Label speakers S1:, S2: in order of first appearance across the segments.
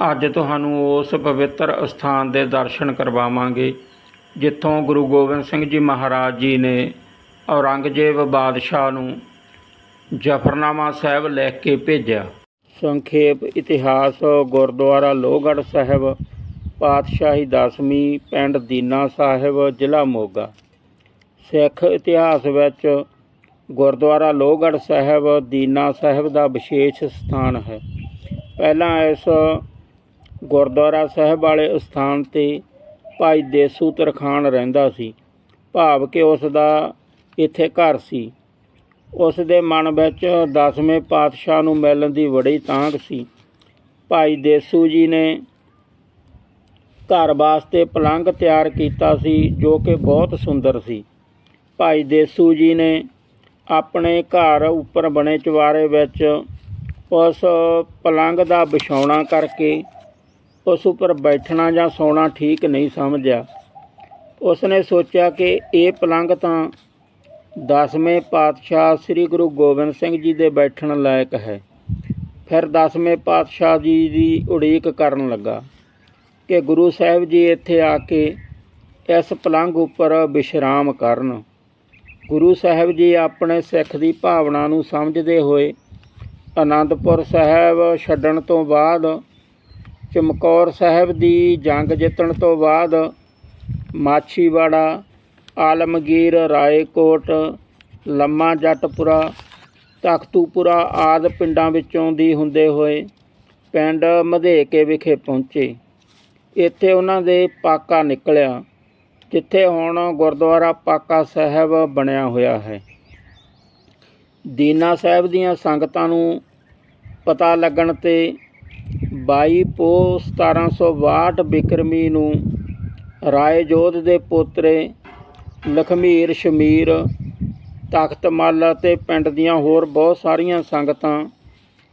S1: ਅੱਜ ਤੁਹਾਨੂੰ ਉਸ ਪਵਿੱਤਰ ਅਸਥਾਨ ਦੇ ਦਰਸ਼ਨ ਕਰਵਾਵਾਂਗੇ, ਜਿੱਥੋਂ ਗੁਰੂ ਗੋਬਿੰਦ ਸਿੰਘ ਜੀ ਮਹਾਰਾਜ ਜੀ ਨੇ ਔਰੰਗਜ਼ੇਬ ਬਾਦਸ਼ਾਹ ਨੂੰ ਜਫਰਨਾਮਾ ਸਾਹਿਬ ਲਿਖ ਕੇ ਭੇਜਿਆ। ਸੰਖੇਪ ਇਤਿਹਾਸ, ਗੁਰਦੁਆਰਾ ਲੋਹਗੜ੍ਹ ਸਾਹਿਬ, ਪਾਤਸ਼ਾਹੀ ਦਸਵੀਂ ਪਿੰਡ ਦੀਨਾ ਸਾਹਿਬ, ਜ਼ਿਲ੍ਹਾ ਮੋਗਾ। ਸਿੱਖ ਇਤਿਹਾਸ ਵਿੱਚ ਗੁਰਦੁਆਰਾ ਲੋਹਗੜ੍ਹ ਸਾਹਿਬ, ਦੀਨਾ ਸਾਹਿਬ ਦਾ ਵਿਸ਼ੇਸ਼ ਸਥਾਨ ਹੈ। ਪਹਿਲਾਂ ਇਸ ਗੁਰਦੁਆਰਾ ਸਾਹਿਬ ਵਾਲੇ ਸਥਾਨ ਤੇ ਭਾਈ ਦੇਸੂ ਤਰਖਾਨ ਰਹਿੰਦਾ ਸੀ। ਭਾਵ ਕਿ ਉਸ ਦਾ ਇੱਥੇ ਘਰ ਸੀ। ਉਸ ਦੇ ਮਨ ਵਿੱਚ ਦਸਵੇਂ ਪਾਤਸ਼ਾਹ ਨੂੰ ਮਿਲਣ ਦੀ ਬੜੀ ਤਾਂਘ ਸੀ। ਭਾਈ ਦੇਸੂ ਜੀ ਨੇ ਘਰ ਵਾਸਤੇ ਪਲੰਘ ਤਿਆਰ ਕੀਤਾ ਸੀ, ਜੋ ਕਿ ਬਹੁਤ ਸੁੰਦਰ ਸੀ। ਭਾਈ ਦੇਸੂ ਜੀ ਨੇ ਆਪਣੇ ਘਰ ਉੱਪਰ ਬਣੇ ਚਵਾਰੇ ਵਿੱਚ ਉਸ ਪਲੰਘ ਦਾ ਵਿਛਾਉਣਾ ਕਰਕੇ ਉਸ ਉੱਪਰ ਬੈਠਣਾ ਜਾਂ ਸੌਣਾ ਠੀਕ ਨਹੀਂ ਸਮਝਿਆ। ਉਸ ਨੇ ਸੋਚਿਆ ਕਿ ਇਹ ਪਲੰਘ ਤਾਂ ਦਸਵੇਂ ਪਾਤਸ਼ਾਹ ਸ੍ਰੀ ਗੁਰੂ ਗੋਬਿੰਦ ਸਿੰਘ ਜੀ ਦੇ ਬੈਠਣ ਲਾਇਕ ਹੈ। ਫਿਰ ਦਸਵੇਂ ਪਾਤਸ਼ਾਹ ਜੀ ਦੀ ਉਡੀਕ ਕਰਨ ਲੱਗਾ ਕਿ ਗੁਰੂ ਸਾਹਿਬ ਜੀ ਇੱਥੇ ਆ ਕੇ ਇਸ ਪਲੰਘ ਉੱਪਰ ਵਿਸ਼ਰਾਮ ਕਰਨ। ਗੁਰੂ ਸਾਹਿਬ ਜੀ ਆਪਣੇ ਸਿੱਖ ਦੀ ਭਾਵਨਾ ਨੂੰ ਸਮਝਦੇ ਹੋਏ ਅਨੰਦਪੁਰ ਸਾਹਿਬ ਛੱਡਣ ਤੋਂ ਬਾਅਦ ਚਮਕੌਰ ਸਾਹਿਬ ਦੀ ਜੰਗ ਜਿੱਤਣ ਤੋਂ ਬਾਅਦ ਮਾਛੀਵਾੜਾ, ਆਲਮਗੀਰ, ਰਾਏਕੋਟ, ਲੰਮਾ ਜੱਟਪੁਰਾ, ਤਖਤੂਪੁਰਾ ਆਦ ਪਿੰਡਾਂ ਵਿੱਚੋਂ ਦੀ ਹੁੰਦੇ ਹੋਏ ਪਿੰਡ ਮਧੇਕੇ ਵਿਖੇ ਪਹੁੰਚੇ। ਇੱਥੇ ਉਹਨਾਂ ਦੇ ਪਾਕਾ ਨਿਕਲਿਆ, ਜਿੱਥੇ ਹੁਣ ਗੁਰਦੁਆਰਾ ਪਾਕਾ ਸਾਹਿਬ ਬਣਿਆ ਹੋਇਆ ਹੈ। ਦੀਨਾ ਸਾਹਿਬ ਦੀਆਂ ਸੰਗਤਾਂ ਨੂੰ ਪਤਾ ਲੱਗਣ ਤੇ 22 ਪੋ 1762 ਬਿਕਰਮੀ ਨੂੰ ਰਾਏ ਜੋਧ ਦੇ ਪੋਤਰੇ ਲਖਮੀਰ ਸ਼ਮੀਰ ਤਖਤਮਲ ਅਤੇ ਪਿੰਡ ਦੀਆਂ ਹੋਰ ਬਹੁਤ ਸਾਰੀਆਂ ਸੰਗਤਾਂ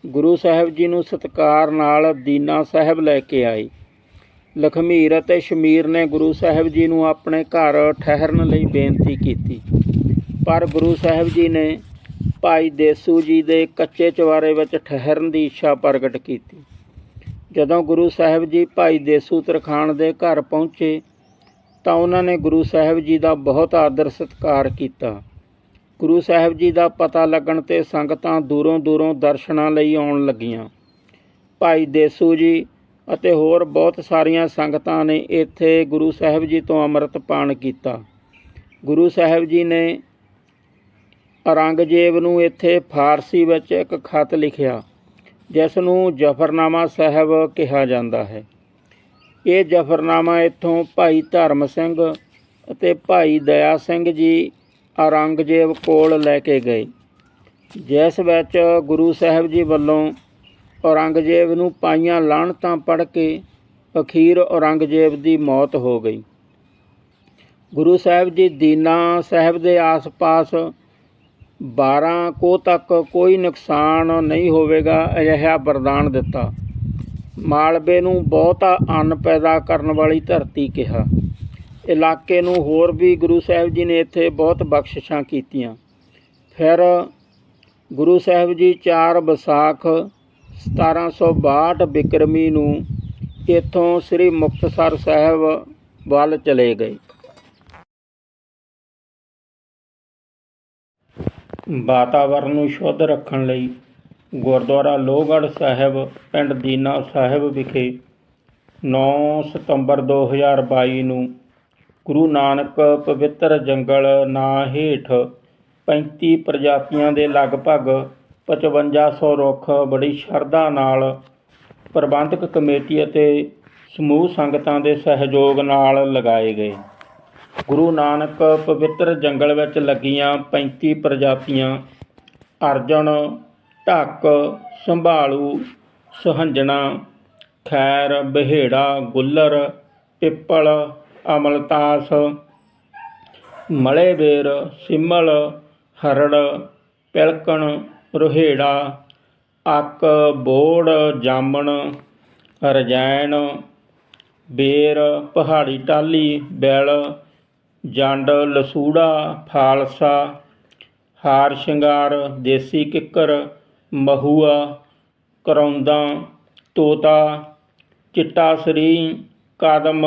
S1: ਗੁਰੂ ਸਾਹਿਬ ਜੀ ਨੂੰ ਸਤਿਕਾਰ ਨਾਲ ਦੀਨਾ ਸਾਹਿਬ ਲੈ ਕੇ ਆਏ। ਲਖਮੀਰ ਅਤੇ ਸ਼ਮੀਰ ਨੇ ਗੁਰੂ ਸਾਹਿਬ ਜੀ ਨੂੰ ਆਪਣੇ ਘਰ ਠਹਿਰਨ ਲਈ ਬੇਨਤੀ ਕੀਤੀ। ਪਰ ਗੁਰੂ ਸਾਹਿਬ ਜੀ ਨੇ ਭਾਈ ਦੇਸੂ ਜੀ ਦੇ ਕੱਚੇ ਚਵਾਰੇ ਵਿੱਚ ਠਹਿਰਨ ਦੀ ਇੱਛਾ ਪ੍ਰਗਟ ਕੀਤੀ। ਜਦੋਂ ਗੁਰੂ ਸਾਹਿਬ ਜੀ ਭਾਈ ਦੇਸੂ ਤਰਖਾਣ ਦੇ ਘਰ ਪਹੁੰਚੇ ਤਾਂ ਉਹਨਾਂ ਨੇ ਗੁਰੂ ਸਾਹਿਬ ਜੀ ਦਾ ਬਹੁਤ ਆਦਰ ਸਤਿਕਾਰ ਕੀਤਾ। ਗੁਰੂ ਸਾਹਿਬ ਜੀ ਦਾ ਪਤਾ ਲੱਗਣ ਤੇ ਸੰਗਤਾਂ ਦੂਰੋਂ ਦੂਰੋਂ ਦਰਸ਼ਨਾਂ ਲਈ ਆਉਣ ਲੱਗੀਆਂ। ਭਾਈ ਦੇਸੂ ਜੀ ਅਤੇ ਹੋਰ ਬਹੁਤ ਸਾਰੀਆਂ ਸੰਗਤਾਂ ਨੇ ਇੱਥੇ ਗੁਰੂ ਸਾਹਿਬ ਜੀ ਤੋਂ ਅੰਮ੍ਰਿਤ ਪਾਨ ਕੀਤਾ। ਗੁਰੂ ਸਾਹਿਬ ਜੀ ਨੇ ਔਰੰਗਜ਼ੇਬ ਨੂੰ ਇੱਥੇ ਫਾਰਸੀ ਵਿੱਚ ਇੱਕ ਖਤ ਲਿਖਿਆ। ਜਿਸ ਨੂੰ ਜਫਰਨਾਮਾ ਸਾਹਿਬ ਕਿਹਾ ਜਾਂਦਾ ਹੈ। ਇਹ ਜਫਰਨਾਮਾ ਇੱਥੋਂ ਭਾਈ ਧਰਮ ਸਿੰਘ ਅਤੇ ਭਾਈ ਦਇਆ ਸਿੰਘ ਜੀ ਔਰੰਗਜ਼ੇਬ ਕੋਲ ਲੈ ਕੇ ਗਏ। ਜਿਸ ਵਿੱਚ ਗੁਰੂ ਸਾਹਿਬ ਜੀ ਵੱਲੋਂ ਔਰੰਗਜ਼ੇਬ ਨੂੰ ਪਾਈਆਂ ਲਾਹਣਤਾਂ ਪੜ੍ਹ ਕੇ ਅਖੀਰ ਔਰੰਗਜ਼ੇਬ ਦੀ ਮੌਤ ਹੋ ਗਈ। ਗੁਰੂ ਸਾਹਿਬ ਜੀ ਦੀਨਾ ਸਾਹਿਬ ਦੇ ਆਸ-ਪਾਸ 12 ਕੋ ਤੱਕ ਕੋਈ ਨੁਕਸਾਨ ਨਹੀਂ ਹੋਵੇਗਾ, ਅਜਿਹਾ ਵਰਦਾਨ ਦਿੱਤਾ। ਮਾਲਵੇ ਨੂੰ ਬਹੁਤਾ ਅੰਨ ਪੈਦਾ ਕਰਨ ਵਾਲੀ ਧਰਤੀ ਕਿਹਾ। ਇਲਾਕੇ ਨੂੰ ਹੋਰ ਵੀ ਗੁਰੂ ਸਾਹਿਬ ਜੀ ਨੇ ਇੱਥੇ ਬਹੁਤ ਬਖਸ਼ਿਸ਼ਾਂ ਕੀਤੀਆਂ। ਫਿਰ ਗੁਰੂ ਸਾਹਿਬ ਜੀ 4 ਵਿਸਾਖ 1762 ਬਿਕਰਮੀ ਨੂੰ ਇੱਥੋਂ ਸ੍ਰੀ ਮੁਕਤਸਰ ਸਾਹਿਬ ਵੱਲ ਚਲੇ ਗਏ। ਵਾਤਾਵਰਨ ਨੂੰ ਸ਼ੁੱਧ ਰੱਖਣ ਲਈ ਗੁਰਦੁਆਰਾ ਲੋਹਗੜ੍ਹ ਸਾਹਿਬ, ਪਿੰਡ ਦੀਨਾ ਸਾਹਿਬ ਵਿਖੇ 9 ਸਤੰਬਰ 2022 ਨੂੰ ਗੁਰੂ ਨਾਨਕ ਪਵਿੱਤਰ ਜੰਗਲ ਨਾਂ ਹੇਠ 35 ਪ੍ਰਜਾਤੀਆਂ ਦੇ ਲਗਭਗ 5500 ਰੁੱਖ ਬੜੀ ਸ਼ਰਧਾ ਨਾਲ ਪ੍ਰਬੰਧਕ ਕਮੇਟੀ ਅਤੇ ਸਮੂਹ ਸੰਗਤਾਂ ਦੇ ਸਹਿਯੋਗ ਨਾਲ ਲਗਾਏ ਗਏ। ਗੁਰੂ ਨਾਨਕ ਪਵਿੱਤਰ ਜੰਗਲ ਵਿੱਚ ਲੱਗੀਆਂ 35 ਪ੍ਰਜਾਤੀਆਂ ਅਰਜਨ, ਢੱਕ, ਸੰਭਾਲੂ, ਸੁਹੰਜਣਾ, ਖੈਰ, ਬਹੇੜਾ, ਗੁੱਲਰ, ਪਿੱਪਲ, ਅਮਲਤਾਸ, ਮਲੇਬੇਰ, ਸਿਮਲ, ਹਰੜ, ਪਿਲਕਣ, ਰੋਹੇੜਾ, ਅੱਕ, ਬੋੜ, ਜਾਮਣ, ਰਜੈਣ, ਬੇਰ, ਪਹਾੜੀ ਟਾਲੀ ਬੈਲ ਜੰਡ, ਲਸੂੜਾ, ਫਾਲਸਾ, ਹਾਰ ਸ਼ਿੰਗਾਰ, ਦੇਸੀ ਕਿੱਕਰ, ਮਹੂਆ ਕਰੌਂਦਾ ਤੋਤਾ ਚਿੱਟਾ ਸਰੀ ਕਦਮ,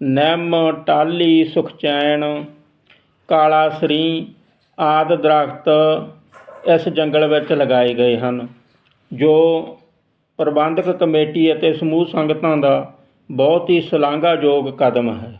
S1: ਨਿੰਮ ਟਾਹਲੀ ਸੁਖਚੈਨ ਕਾਲਾ ਸਰੀ ਆਦਿ ਦਰਖਤ ਇਸ ਜੰਗਲ ਵਿੱਚ ਲਗਾਏ ਗਏ ਹਨ, ਜੋ ਪ੍ਰਬੰਧਕ ਕਮੇਟੀ ਅਤੇ ਸਮੂਹ ਸੰਗਤਾਂ ਦਾ ਬਹੁਤ ਹੀ ਸ਼ਲਾਘਾਯੋਗ ਕਦਮ ਹੈ।